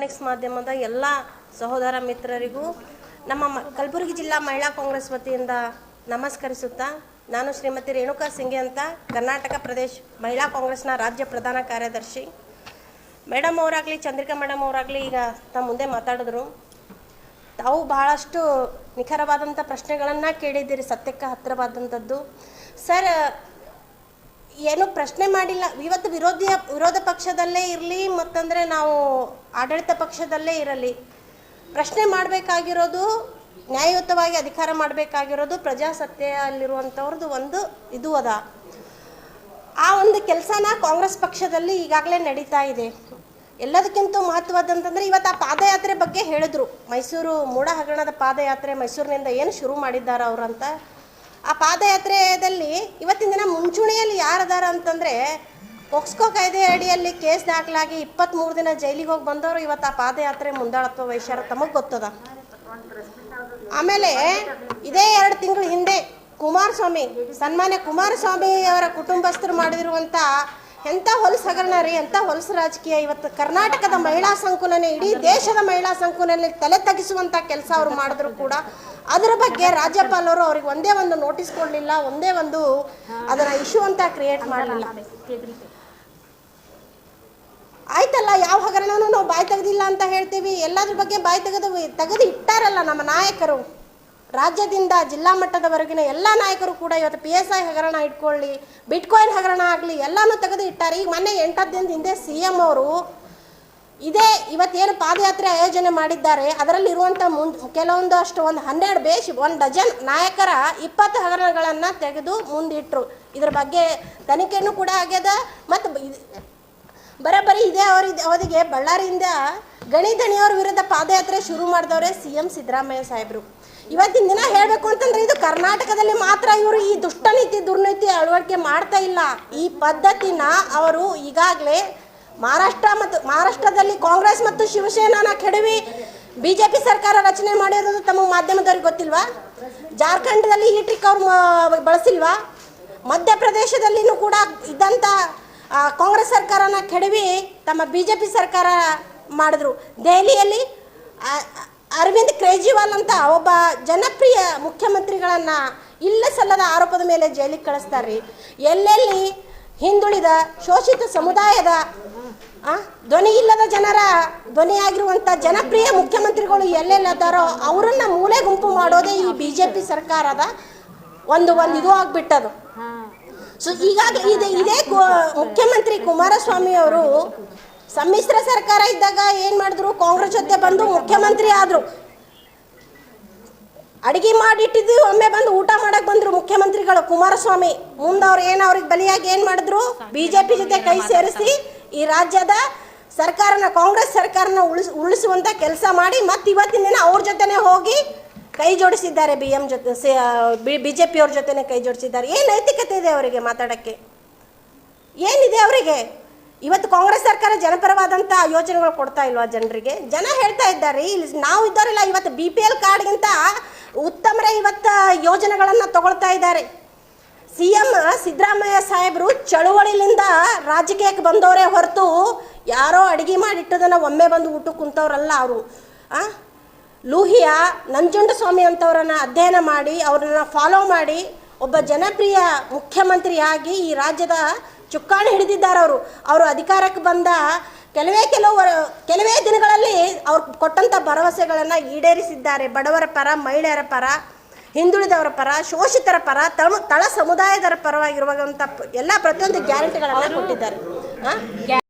Electronics ಮಾಧ್ಯಮದ ಎಲ್ಲ ಸಹೋದರ ಮಿತ್ರರಿಗೂ ನಮ್ಮ ಕಲಬುರಗಿ ಜಿಲ್ಲಾ ಮಹಿಳಾ ಕಾಂಗ್ರೆಸ್ ವತಿಯಿಂದ ನಮಸ್ಕರಿಸುತ್ತಾ, ನಾನು ಶ್ರೀಮತಿ ರೇಣುಕಾ ಸಿಂಗೆ ಅಂತ ಕರ್ನಾಟಕ ಪ್ರದೇಶ ಮಹಿಳಾ ಕಾಂಗ್ರೆಸ್ನ ರಾಜ್ಯ ಪ್ರಧಾನ ಕಾರ್ಯದರ್ಶಿ. ಮೇಡಮ್ ಅವರಾಗಲಿ, ಚಂದ್ರಿಕಾ ಮೇಡಮ್ ಅವರಾಗಲಿ ಈಗ ತಮ್ಮ ಮುಂದೆ ಮಾತಾಡಿದ್ರು. ತಾವು ಬಹಳಷ್ಟು ನಿಖರವಾದಂಥ ಪ್ರಶ್ನೆಗಳನ್ನು ಕೇಳಿದ್ದೀರಿ, ಸತ್ಯಕ್ಕೆ ಹತ್ತಿರವಾದಂಥದ್ದು. ಸರ್ ಏನು ಪ್ರಶ್ನೆ ಮಾಡಿಲ್ಲ. ಇವತ್ತು ವಿರೋಧಿಯ ವಿರೋಧ ಪಕ್ಷದಲ್ಲೇ ಇರಲಿ, ಮತ್ತಂದರೆ ನಾವು ಆಡಳಿತ ಪಕ್ಷದಲ್ಲೇ ಇರಲಿ. ಪ್ರಶ್ನೆ ಮಾಡಬೇಕಾಗಿರೋದು, ನ್ಯಾಯಯುತವಾಗಿ ಅಧಿಕಾರ ಮಾಡಬೇಕಾಗಿರೋದು ಪ್ರಜಾಸತ್ತೆಯಲ್ಲಿರುವಂಥವ್ರದ್ದು ಒಂದು ಇದು ಅದ. ಆ ಒಂದು ಕೆಲಸನ ಕಾಂಗ್ರೆಸ್ ಪಕ್ಷದಲ್ಲಿ ಈಗಾಗಲೇ ನಡೀತಾ ಇದೆ. ಎಲ್ಲದಕ್ಕಿಂತ ಮಹತ್ವದಂತಂದ್ರೆ ಇವತ್ತು ಆ ಪಾದಯಾತ್ರೆ ಬಗ್ಗೆ ಹೇಳಿದ್ರು. ಮೈಸೂರು ಮೂಡ ಹಗರಣದ ಪಾದಯಾತ್ರೆ ಮೈಸೂರಿನಿಂದ ಏನು ಶುರು ಮಾಡಿದ್ದಾರೆ ಅವರಂತ ಆ ಪಾದಯಾತ್ರೆಯಲ್ಲಿ ಇವತ್ತಿನ ದಿನ ಮುಂಚೂಣಿಯಲ್ಲಿ ಯಾರದಾರ ಅಂತಂದರೆ ಪೋಕ್ಸ್ಕೋ ಕಾಯ್ದೆ ಅಡಿಯಲ್ಲಿ ಕೇಸ್ ದಾಖಲಾಗಿ ಇಪ್ಪತ್ತ್ಮೂರು ದಿನ ಜೈಲಿಗೆ ಹೋಗಿ ಬಂದವರು ಇವತ್ತು ಆ ಪಾದಯಾತ್ರೆ ಮುಂದಾಳತ್ವ ವೈಶ್ಯರ ತಮಗೆ ಗೊತ್ತದ? ಆಮೇಲೆ ಇದೇ ಎರಡು ತಿಂಗಳ ಹಿಂದೆ ಕುಮಾರಸ್ವಾಮಿ, ಸನ್ಮಾನ್ಯ ಕುಮಾರಸ್ವಾಮಿ ಅವರ ಕುಟುಂಬಸ್ಥರು ಮಾಡಿರುವಂಥ ಎಂಥ ಹೊಲಸು ಹಗರಣ ರೀ ಎಂಥ ಹೊಲಸು ರಾಜಕೀಯ? ಇವತ್ತು ಕರ್ನಾಟಕದ ಮಹಿಳಾ ಸಂಕುಲನೇ, ಇಡೀ ದೇಶದ ಮಹಿಳಾ ಸಂಕುಲನಲ್ಲಿ ತಲೆ ತಗ್ಗಿಸುವಂಥ ಕೆಲಸ ಅವರು ಮಾಡಿದ್ರು ಕೂಡ. ಅದರ ಬಗ್ಗೆ ರಾಜ್ಯಪಾಲರು ಅವ್ರಿಗೆ ಒಂದೇ ಒಂದು ನೋಟಿಸ್ ಕೊಡಲಿಲ್ಲ, ಒಂದೇ ಒಂದು ಅದರ ಇಶ್ಯೂ ಅಂತ ಕ್ರಿಯೇಟ್ ಮಾಡಲಿಲ್ಲ. ಆಯ್ತಲ್ಲ, ಯಾವ ಹಗರಣನೂ ನಾವು ಬಾಯಿ ತೆಗೆದಿಲ್ಲ ಅಂತ ಹೇಳ್ತೀವಿ. ಎಲ್ಲದ್ರ ಬಗ್ಗೆ ಬಾಯಿ ತೆಗೆದು ತೆಗೆದು ಇಟ್ಟಾರಲ್ಲ ನಮ್ಮ ನಾಯಕರು. ರಾಜ್ಯದಿಂದ ಜಿಲ್ಲಾ ಮಟ್ಟದವರೆಗಿನ ಎಲ್ಲ ನಾಯಕರು ಕೂಡ ಇವತ್ತು ಪಿ ಎಸ್ ಐ ಹಗರಣ ಇಟ್ಕೊಳ್ಳಿ ಬಿಟ್ಕಾಯಿನ್ ಹಗರಣ ಆಗಲಿ, ಎಲ್ಲನೂ ತೆಗೆದು ಇಟ್ಟಾರೆ. ಈಗ ಮೊನ್ನೆ ಎಂಟತ್ತು ದಿನದ ಹಿಂದೆ ಸಿ ಎಂ ಅವರು ಇದೇ ಇವತ್ತೇನು ಪಾದಯಾತ್ರೆ ಆಯೋಜನೆ ಮಾಡಿದ್ದಾರೆ. ಅದರಲ್ಲಿ ಇರುವಂತ ಮುನ್ ಕೆಲವೊಂದು ಅಷ್ಟು ಒಂದು ಹನ್ನೆರಡು ಬೇಸ್ ಒಂದು ಡಜನ್ ನಾಯಕರ ಇಪ್ಪತ್ತು ಹಗರಣಗಳನ್ನು ತೆಗೆದು ಮುಂದಿಟ್ರು. ಇದ್ರ ಬಗ್ಗೆ ತನಿಖೆನೂ ಕೂಡ ಆಗ್ಯದ. ಮತ್ತು ಬರೋಬ್ಬರಿ ಇದೇ ಅವರಿಗೆ ಅವಧಿಗೆ ಬಳ್ಳಾರಿಯಿಂದ ಗಣಿ ದಣಿಯವ್ರ ವಿರುದ್ಧ ಪಾದಯಾತ್ರೆ ಶುರು ಮಾಡಿದವರೇ ಸಿ ಎಂ ಸಿದ್ದರಾಮಯ್ಯ ಸಾಹೇಬರು. ಇವತ್ತಿನ ದಿನ ಹೇಳಬೇಕು ಅಂತಂದ್ರೆ ಇದು ಕರ್ನಾಟಕದಲ್ಲಿ ಮಾತ್ರ ಇವರು ಈ ದುಷ್ಟನೀತಿ, ದುರ್ನೀತಿ ಅಳವಡಿಕೆ ಮಾಡ್ತಾ ಇಲ್ಲ. ಈ ಪದ್ಧತಿನ ಅವರು ಈಗಾಗಲೇ ಮಹಾರಾಷ್ಟ್ರ ಮತ್ತು ಮಹಾರಾಷ್ಟ್ರದಲ್ಲಿ ಕಾಂಗ್ರೆಸ್ ಮತ್ತು ಶಿವಸೇನಾನ ಕೆಡವಿ ಬಿಜೆಪಿ ಸರ್ಕಾರ ರಚನೆ ಮಾಡಿರೋದು ತಮ್ಮ ಮಾಧ್ಯಮದವ್ರಿಗೆ ಗೊತ್ತಿಲ್ವಾ? ಜಾರ್ಖಂಡದಲ್ಲಿ ಈ ಟ್ರಿಕ್ ಅವ್ರು ಬಳಸಿಲ್ವಾ? ಮಧ್ಯಪ್ರದೇಶದಲ್ಲಿನೂ ಕೂಡ ಇದ್ದಂಥ ಕಾಂಗ್ರೆಸ್ ಸರ್ಕಾರನ ಕೆಡವಿ ತಮ್ಮ ಬಿ ಜೆ ಪಿ ಸರ್ಕಾರ ಮಾಡಿದ್ರು. ದೆಹಲಿಯಲ್ಲಿ ಅರವಿಂದ್ ಕೇಜ್ರಿವಾಲ್ ಅಂತ ಒಬ್ಬ ಜನಪ್ರಿಯ ಮುಖ್ಯಮಂತ್ರಿಗಳನ್ನು ಇಲ್ಲ ಸಲ್ಲದ ಆರೋಪದ ಮೇಲೆ ಜೈಲಿಗೆ ಕಳಿಸ್ತಾರೆ ಎಲ್ಲೆಲ್ಲಿ ಹಿಂದುಳಿದ ಶೋಷಿತ ಸಮುದಾಯದ ಧ್ವನಿ ಇಲ್ಲದ ಜನರ ಧ್ವನಿಯಾಗಿರುವಂಥ ಜನಪ್ರಿಯ ಮುಖ್ಯಮಂತ್ರಿಗಳು ಎಲ್ಲೆಲ್ಲದಾರೋ ಅವರನ್ನು ಮೂಲೆ ಗುಂಪು ಮಾಡೋದೇ ಈ ಬಿ ಜೆ ಪಿ ಸರ್ಕಾರದ ಒಂದು ಒಂದು ಇದು ಆಗಿಬಿಟ್ಟದು. ಸೊ ಈಗಾಗಲೇ ಇದೆ ಇದೇ ಮುಖ್ಯಮಂತ್ರಿ ಕುಮಾರಸ್ವಾಮಿ ಅವರು ಸಮ್ಮಿಶ್ರ ಸರ್ಕಾರ ಇದ್ದಾಗ ಏನು ಮಾಡಿದ್ರು? ಕಾಂಗ್ರೆಸ್ ಜೊತೆ ಬಂದು ಮುಖ್ಯಮಂತ್ರಿ ಆದರು. ಅಡಿಗೆ ಮಾಡಿಟ್ಟಿದ್ದು ಒಮ್ಮೆ ಬಂದು ಊಟ ಮಾಡಕ್ ಬಂದ್ರು ಮುಖ್ಯಮಂತ್ರಿಗಳು. ಕುಮಾರಸ್ವಾಮಿ, ಮುಂದೆ ಅವ್ರು ಏನು ಅವ್ರಿಗೆ ಬಲಿಯಾಗಿ ಏನು ಮಾಡಿದ್ರು? ಬಿಜೆಪಿ ಜೊತೆ ಕೈ ಸೇರಿಸಿ ಈ ರಾಜ್ಯದ ಸರ್ಕಾರನ, ಕಾಂಗ್ರೆಸ್ ಸರ್ಕಾರನ ಉಳಿಸ್, ಉಳಿಸುವಂತ ಕೆಲಸ ಮಾಡಿ ಮತ್ತೆ ಇವತ್ತಿನ ದಿನ ಅವ್ರ ಜೊತೆನೆ ಹೋಗಿ ಕೈ ಜೋಡಿಸಿದ್ದಾರೆ ಬಿ ಎಂ ಜೊತೆ ಬಿ ಜೆ ಅವ್ರ ಜೊತೆನೆ ಕೈ ಜೋಡಿಸಿದ್ದಾರೆ. ಏನು ನೈತಿಕತೆ ಇದೆ ಅವರಿಗೆ ಮಾತಾಡೋಕ್ಕೆ? ಏನಿದೆ ಅವರಿಗೆ? ಇವತ್ತು ಕಾಂಗ್ರೆಸ್ ಸರ್ಕಾರ ಜನಪರವಾದಂಥ ಯೋಜನೆಗಳು ಕೊಡ್ತಾ ಇಲ್ವಾ ಜನರಿಗೆ? ಜನ ಹೇಳ್ತಾ ಇದ್ದಾರೆ, ಇಲ್ಲಿ ನಾವು ಇದ್ದವರೆಲ್ಲ, ಇವತ್ತು ಬಿ ಪಿ ಎಲ್ ಕಾರ್ಡ್ಗಿಂತ ಉತ್ತಮರೇ ಇವತ್ತು ಯೋಜನೆಗಳನ್ನು ತಗೊಳ್ತಾ ಇದ್ದಾರೆ. ಸಿ ಎಂ ಸಿದ್ದರಾಮಯ್ಯ ಸಾಹೇಬರು ಚಳುವಳಿಲಿಂದ ರಾಜಕೀಯಕ್ಕೆ ಬಂದವರೇ ಹೊರತು ಯಾರೋ ಅಡಿಗೆ ಮಾಡಿಟ್ಟದನ್ನು ಒಮ್ಮೆ ಬಂದು ಊಟಕ್ಕೆ ಕುಂತವ್ರಲ್ಲ ಅವರು. ಲೂಹಿಯ ನಂಜುಂಡಸ್ವಾಮಿ ಅಂತವರನ್ನು ಅಧ್ಯಯನ ಮಾಡಿ, ಅವ್ರನ್ನ ಫಾಲೋ ಮಾಡಿ, ಒಬ್ಬ ಜನಪ್ರಿಯ ಮುಖ್ಯಮಂತ್ರಿಯಾಗಿ ಈ ರಾಜ್ಯದ ಚುಕ್ಕಾಣಿ ಹಿಡಿದಿದ್ದಾರೆ ಅವರು. ಅವರು ಅಧಿಕಾರಕ್ಕೆ ಬಂದ ಕೆಲವೇ ಕೆಲವು ಕೆಲವೇ ದಿನಗಳಲ್ಲಿ ಅವ್ರು ಕೊಟ್ಟಂಥ ಭರವಸೆಗಳನ್ನು ಈಡೇರಿಸಿದ್ದಾರೆ. ಬಡವರ ಪರ, ಮಹಿಳೆಯರ ಪರ, ಹಿಂದುಳಿದವರ ಪರ, ಶೋಷಿತರ ಪರ, ತಳ ತಳ ಸಮುದಾಯದರ ಪರವಾಗಿರುವಂಥ ಎಲ್ಲ ಪ್ರತಿಯೊಂದು ಗ್ಯಾರಂಟಿಗಳನ್ನು ಕೊಟ್ಟಿದ್ದಾರೆ?